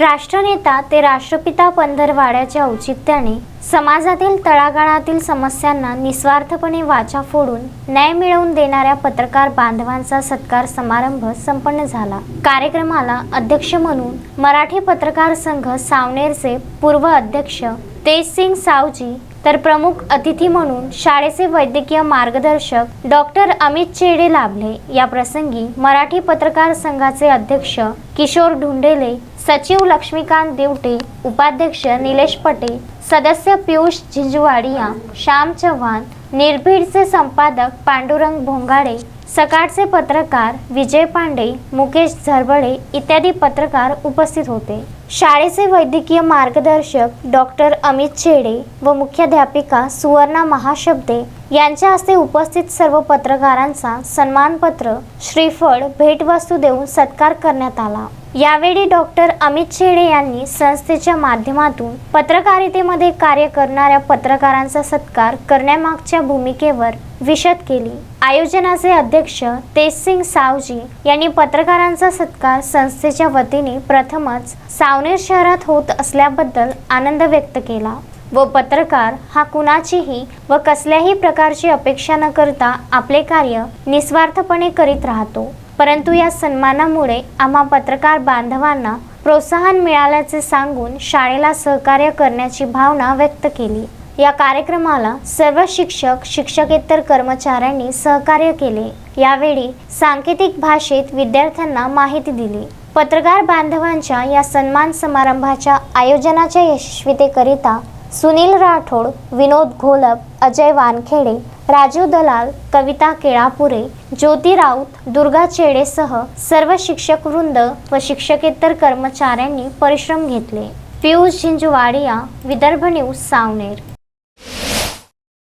राष्ट्रनेता ते राष्ट्रपिता पंधरवाड्याच्या औचित्याने समाजातील तळागाळातील समस्यांना निस्वार्थपणे वाचा फोडून न्याय मिळवून देणाऱ्या पत्रकार बांधवांचा सत्कार समारंभ संपन्न झाला. कार्यक्रमाला अध्यक्ष म्हणून मराठी पत्रकार संघ सावनेरचे पूर्व अध्यक्ष तेजसिंग सावजी तर प्रमुख अतिथी म्हणून शाळेचे वैद्यकीय मार्गदर्शक डॉक्टर अमित चेडे लाभले. या प्रसंगी मराठी पत्रकार संघाचे अध्यक्ष किशोर ढुंडेले सचिव लक्ष्मीकांत देवटे उपाध्यक्ष निलेश पटेल सदस्य पियुष झिंजवाडिया श्याम चव्हाण निर्भीडचे संपादक पांडुरंग भोंगाडे सकाळचे पत्रकार विजय पांडे मुकेश झरबडे इत्यादी पत्रकार उपस्थित होते. शाळेचे वैद्यकीय मार्गदर्शक डॉक्टर अमित छेडे व मुख्याध्यापिका सुवर्णा महाशब्दे यांच्या हस्ते उपस्थित सर्व पत्रकारांचा सन्मानपत्र श्रीफळ भेटवस्तू देऊन सत्कार करण्यात आला. यावेळी डॉक्टर अमित शेडे यांनी संस्थेच्या माध्यमातून पत्रकारितेमध्ये कार्य करणाऱ्या पत्रकारांचा सत्कार करण्यामागच्या भूमिकेवर विशद केली. आयोजनाचे अध्यक्ष तेजसिंग सावजी यांनी पत्रकारांचा सत्कार संस्थेच्या वतीने प्रथमच सावनेर शहरात होत असल्याबद्दल आनंद व्यक्त केला व पत्रकार हा कुणाचीही व कसल्याही प्रकारची अपेक्षा न करता आपले कार्य निस्वार्थपणे करीत राहतो. परंतु या सन्मानामुळे आम्हा पत्रकार बांधवांना प्रोत्साहन मिळाल्याचे सांगून शाळेला सहकार्य करण्याची भावना व्यक्त केली. या कार्यक्रमाला सर्व शिक्षक शिक्षकेतर कर्मचाऱ्यांनी सहकार्य केले. यावेळी सांकेतिक भाषेत विद्यार्थ्यांना माहिती दिली. पत्रकार बांधवांच्या या सन्मान समारंभाच्या आयोजनाच्या यशस्वीतेकरिता सुनील राठोड विनोद घोलप अजय वानखेडे राजीव दलाल कविता केळापुरे ज्योती राऊत दुर्गा चेडेसह सर्व शिक्षक वृंद व शिक्षकेतर कर्मचाऱ्यांनी परिश्रम घेतले. पियुष झिंजवाडिया विदर्भ न्यूज सावनेर.